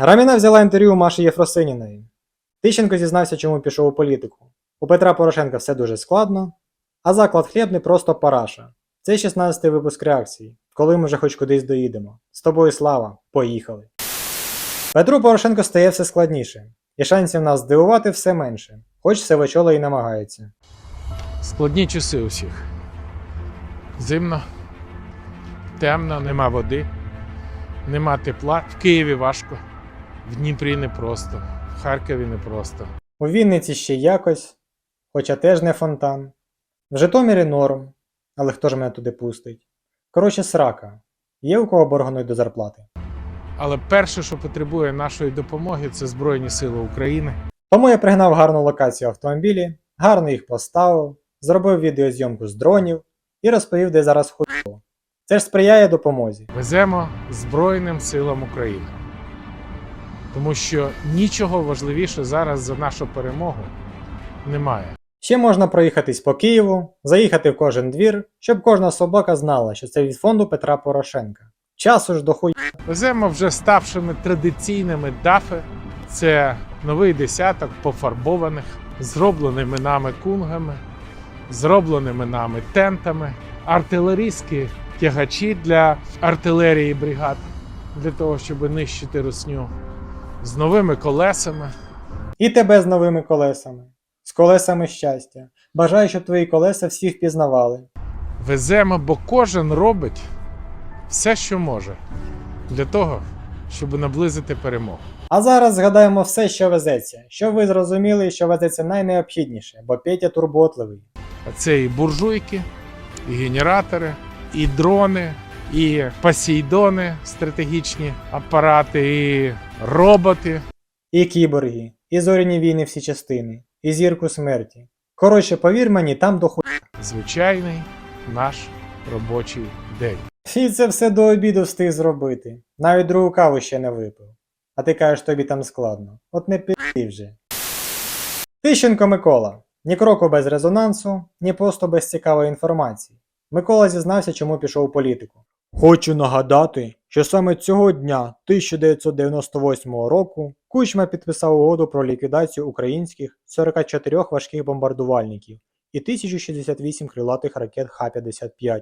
Раміна взяла інтерв'ю у Маші Єфросиніної. Тищенко зізнався, чому пішов у політику. У Петра Порошенка все дуже складно, а заклад хлібний просто параша. Це 16-й випуск реакції, коли ми вже хоч кудись доїдемо. З тобою слава, поїхали. Петру Порошенко стає все складніше, і шансів нас здивувати все менше, хоч все Севачола і намагається. Складні часи у всіх. Зимно, темно, нема води, нема тепла. В Києві важко, в Дніпрі непросто, в Харкові непросто. У Вінниці ще якось, хоча теж не фонтан. В Житомирі норм, але хто ж мене туди пустить? Коротше, срака. Є у кого боргонуть до зарплати. Але перше, що потребує нашої допомоги, це Збройні Сили України. Тому я пригнав гарну локацію автомобілі, гарно їх поставив, зробив відеозйомку з дронів і розповів, де зараз хуйло. Це ж сприяє допомозі. Веземо Збройним силам України. Тому що нічого важливіше зараз за нашу перемогу немає. Ще можна проїхатись по Києву, заїхати в кожен двір, щоб кожна собака знала, що це від фонду Петра Порошенка. Часу ж до хуй. Веземо вже ставшими традиційними дафи. Це новий десяток пофарбованих, зробленими нами кунгами, зробленими нами тентами, артилерійські тягачі для артилерії бригад, для того, щоб нищити русню, з новими колесами. І тебе з новими колесами, з колесами щастя. Бажаю, щоб твої колеса всі впізнавали. Веземо, бо кожен робить все, що може, для того, щоб наблизити перемогу. А зараз згадаємо все, що везеться, щоб ви зрозуміли, що везеться найнеобхідніше, бо Петя турботливий. А Це і буржуйки, і генератори, і дрони, і посейдони, стратегічні апарати, і роботи. І кіборги, і зоряні війни всі частини, і зірку смерті. Коротше, повір мені, там до ху... Звичайний наш робочий день. І це все до обіду встиг зробити. Навіть другу каву ще не випив. А ти кажеш, тобі там складно. От не пи вже. Тищенко Микола. Ні кроку без резонансу, ні просто без цікавої інформації. Микола зізнався, чому пішов у політику. Хочу нагадати, що саме цього дня 1998 року Кучма підписав угоду про ліквідацію українських 44 важких бомбардувальників і 1068 крилатих ракет Х-55.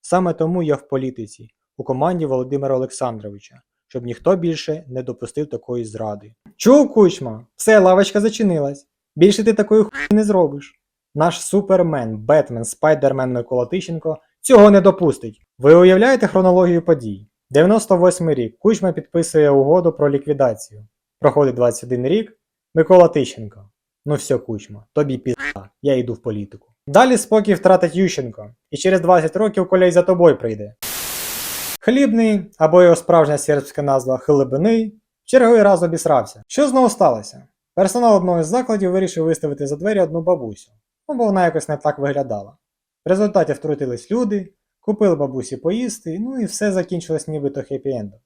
Саме тому я в політиці, у команді Володимира Олександровича, щоб ніхто більше не допустив такої зради. Чув, Кучма? Все, лавочка зачинилась. Більше ти такої хуйні не зробиш. Наш супермен, Бетмен, Спайдермен Микола Тищенко цього не допустить. Ви уявляєте хронологію подій? 98 рік Кучма підписує угоду про ліквідацію. Проходить 21 рік. Микола Тищенко. Ну все, Кучма, тобі пізда, я йду в політику. Далі спокій втратить Ющенко, і через 20 років Коля й за тобою прийде. Хлібний, або його справжня сербська назва Хлебиний, в черговий раз обісрався. Що знову сталося? Персонал одного із закладів вирішив виставити за двері одну бабусю, ну бо вона якось не так виглядала. В результаті втрутились люди, купили бабусі поїсти, ну і все закінчилось нібито хеппі-ендом.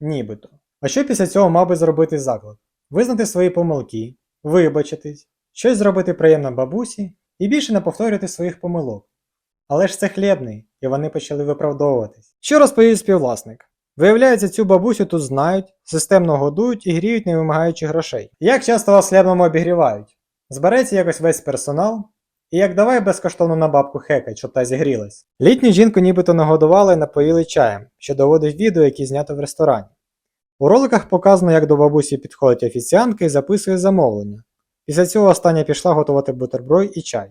Нібито. А що після цього мав би зробити заклад? Визнати свої помилки, вибачитись, щось зробити приємно бабусі і більше не повторювати своїх помилок. Але ж це хлібний, і вони почали виправдовуватись. Що розповів співвласник? Виявляється, цю бабусю тут знають, системно годують і гріють, не вимагаючи грошей. Як часто вас хлібному обігрівають? Збереться якось весь персонал, і як давай безкоштовно на бабку хекать, щоб та зігрілась. Літню жінку нібито нагодували і напоїли чаєм, що доводить відео, яке знято в ресторані. У роликах показано, як до бабусі підходить офіціантка і записує замовлення. Після цього остання пішла готувати бутерброй і чай.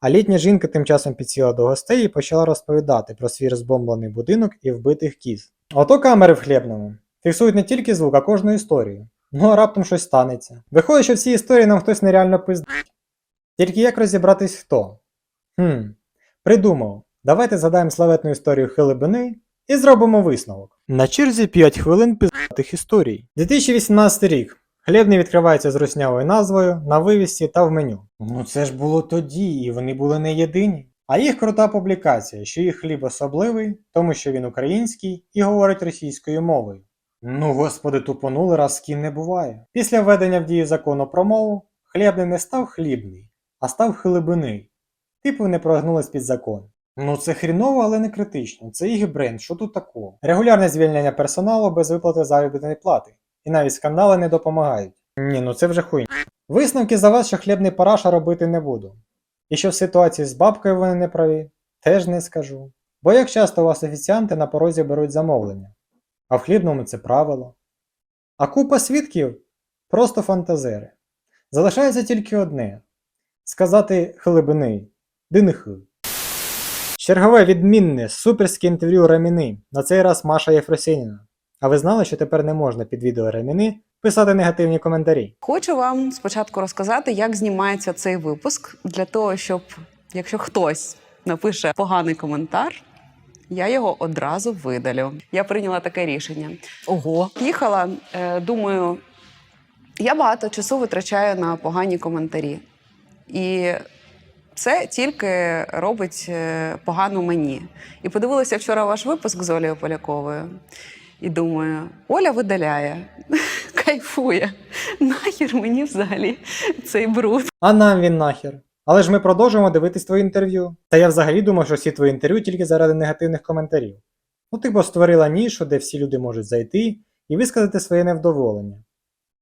А літня жінка тим часом підсіла до гостей і почала розповідати про свій розбомблений будинок і вбитих кіз. Ото камери в хлібному. Фіксують не тільки звук, а кожну історію. Ну а раптом щось станеться. Виходить, що в цій історії нам хтось нереально пиздить. Тільки як розібратись хто? Хм, придумав. Давайте згадаємо славетну історію Хилибини і зробимо висновок. На черзі 5 хвилин пиздатих історій. 2018 рік. Хлібний відкривається з руснявою назвою, на вивісці та в меню. Ну це ж було тоді, і вони були не єдині. А їх крута публікація, що їх хліб особливий, тому що він український і говорить російською мовою. Ну, господи, тупонули, раз з ким не буває. Після введення в дію закону про мову, хлібний не став хлібний, а став хлибиний. Типу не прогнулось під закон. Ну це хріново, але не критично. Це їх бренд, що тут такого? Регулярне звільнення персоналу без виплати заробітної плати. І навіть скандали не допомагають. Ні, ну це вже хуйня. Висновки за вас, що хлібний параша робити не буду. І що в ситуації з бабкою вони не праві, теж не скажу. Бо як часто у вас офіціанти на порозі беруть замовлення, а в хлібному це правило. А купа свідків просто фантазери. Залишається тільки одне сказати хлебини, динихи. Чергове відмінне суперське інтерв'ю Раміни. На цей раз Маша Єфросініна. А ви знали, що тепер не можна під відео Раміни писати негативні коментарі? Хочу вам спочатку розказати, як знімається цей випуск, для того, щоб якщо хтось напише поганий коментар, я його одразу видалю. Я прийняла таке рішення. Ого. Їхала, е, думаю, я багато часу витрачаю на погані коментарі. І це тільки робить е, погано мені. І подивилася вчора ваш випуск з Олею Поляковою. І думаю, Оля видаляє, кайфує. Нахер мені взагалі цей бруд. А нам він нахер. Але ж ми продовжуємо дивитись твої інтерв'ю. Та я взагалі думав, що всі твої інтерв'ю тільки заради негативних коментарів. Ну ти бо створила нішу, де всі люди можуть зайти і висказати своє невдоволення.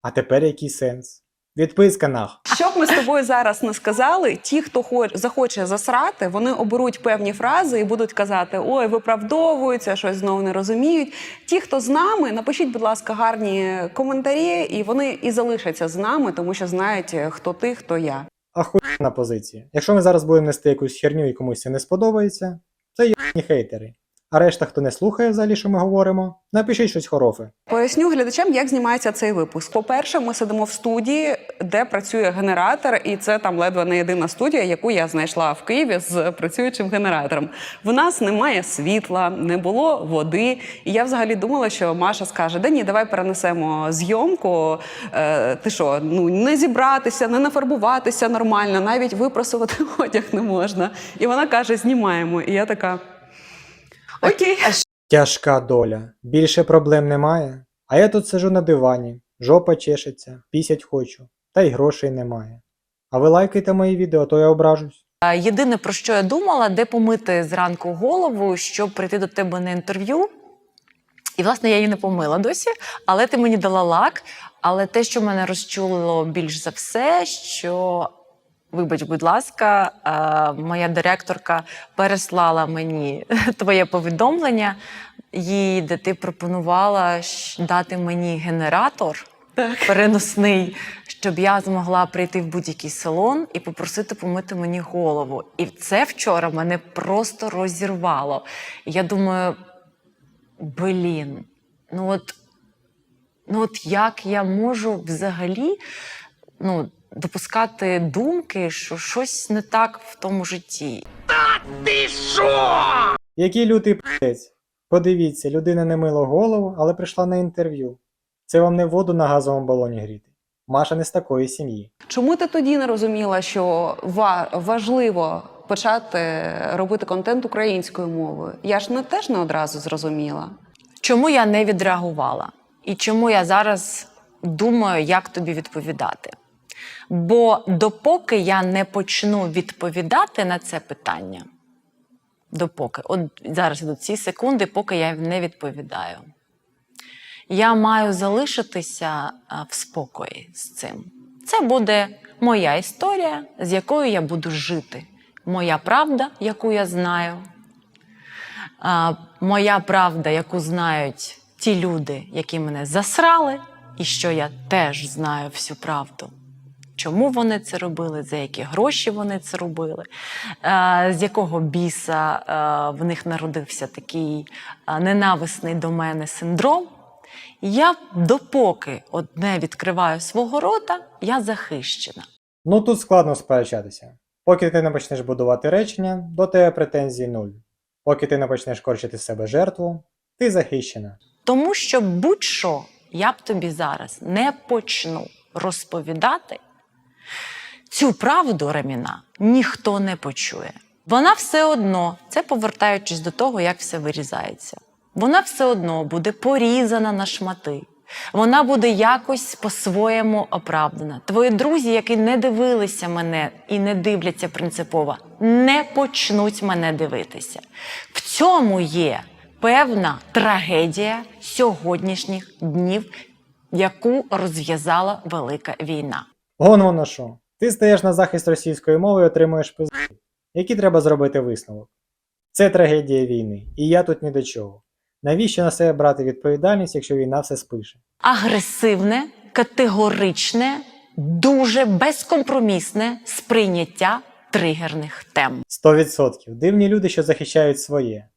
А тепер який сенс? Відписка нах. Що б ми з тобою зараз не сказали, ті, хто хоч, захоче засрати, вони оберуть певні фрази і будуть казати: ой, виправдовуються, щось знову не розуміють. Ті, хто з нами, напишіть, будь ласка, гарні коментарі, і вони і залишаться з нами, тому що знають, е, хто ти, хто я. Ахуєнна позиція. Якщо ми зараз будемо нести якусь херню і комусь це не сподобається, це є хейтери. А решта, хто не слухає взагалі, що ми говоримо, напишіть щось хороше. Поясню глядачам, як знімається цей випуск. По-перше, ми сидимо в студії, де працює генератор, і це там ледве не єдина студія, яку я знайшла в Києві з працюючим генератором. В нас немає світла, не було води. І я взагалі думала, що Маша скаже: да ні, давай перенесемо зйомку. Е, ти що, ну не зібратися, не нафарбуватися нормально, навіть випросувати одяг не можна. І вона каже: знімаємо. І я така. Окей. Тяжка доля. Більше проблем немає. А я тут сижу на дивані, жопа чешеться, пісять хочу, та й грошей немає. А ви лайкайте мої відео, то я ображусь. Єдине, про що я думала, де помити зранку голову, щоб прийти до тебе на інтерв'ю. І, власне, я її не помила досі, але ти мені дала лак. Але те, що мене розчулило більш за все, що, вибач, будь ласка, е, моя директорка переслала мені твоє повідомлення, їй, де ти пропонувала дати мені генератор переносний, щоб я змогла прийти в будь-який салон і попросити помити мені голову. І це вчора мене просто розірвало. І я думаю, блін, ну от, ну от як я можу взагалі ну, допускати думки, що щось не так в тому житті. та Який лютий п***ець. Подивіться, людина не мила голову, але прийшла на інтерв'ю. Це вам не воду на газовому балоні гріти. Маша не з такої сім'ї. Чому ти тоді не розуміла, що ва- важливо почати робити контент українською мовою? Я ж не теж не одразу зрозуміла. Чому я не відреагувала? І чому я зараз думаю, як тобі відповідати? Бо допоки я не почну відповідати на це питання, допоки, от зараз до ці секунди, поки я не відповідаю, я маю залишитися в спокої з цим. Це буде моя історія, з якою я буду жити. Моя правда, яку я знаю, моя правда, яку знають ті люди, які мене засрали, і що я теж знаю всю правду. Чому вони це робили, за які гроші вони це робили, е, з якого біса е, в них народився такий е, ненависний до мене синдром. Я допоки одне відкриваю свого рота, я захищена. Ну тут складно сперечатися. Поки ти не почнеш будувати речення, до тебе претензій нуль. Поки ти не почнеш корчити з себе жертву, ти захищена. Тому що будь-що я б тобі зараз не почну розповідати, цю правду Раміна ніхто не почує. Вона все одно, це повертаючись до того, як все вирізається, вона все одно буде порізана на шмати. Вона буде якось по-своєму оправдана. Твої друзі, які не дивилися мене і не дивляться принципово, не почнуть мене дивитися. В цьому є певна трагедія сьогоднішніх днів яку розв'язала велика війна. Гон воно що. Ти стаєш на захист російської мови і отримуєш пизди. Які треба зробити висновок? Це трагедія війни, і я тут ні до чого. Навіщо на себе брати відповідальність, якщо війна все спише? Агресивне, категоричне, дуже безкомпромісне сприйняття тригерних тем. 100%. Дивні люди, що захищають своє.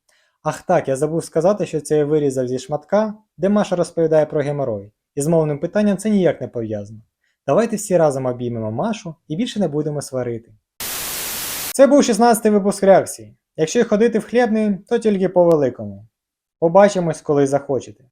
Ах так, я забув сказати, що це я вирізав зі шматка, де Маша розповідає про геморой. І з мовним питанням це ніяк не пов'язано. Давайте всі разом обіймемо Машу і більше не будемо сварити. Це був 16-й випуск реакції. Якщо й ходити в хлібний, то тільки по великому. Побачимось, коли захочете.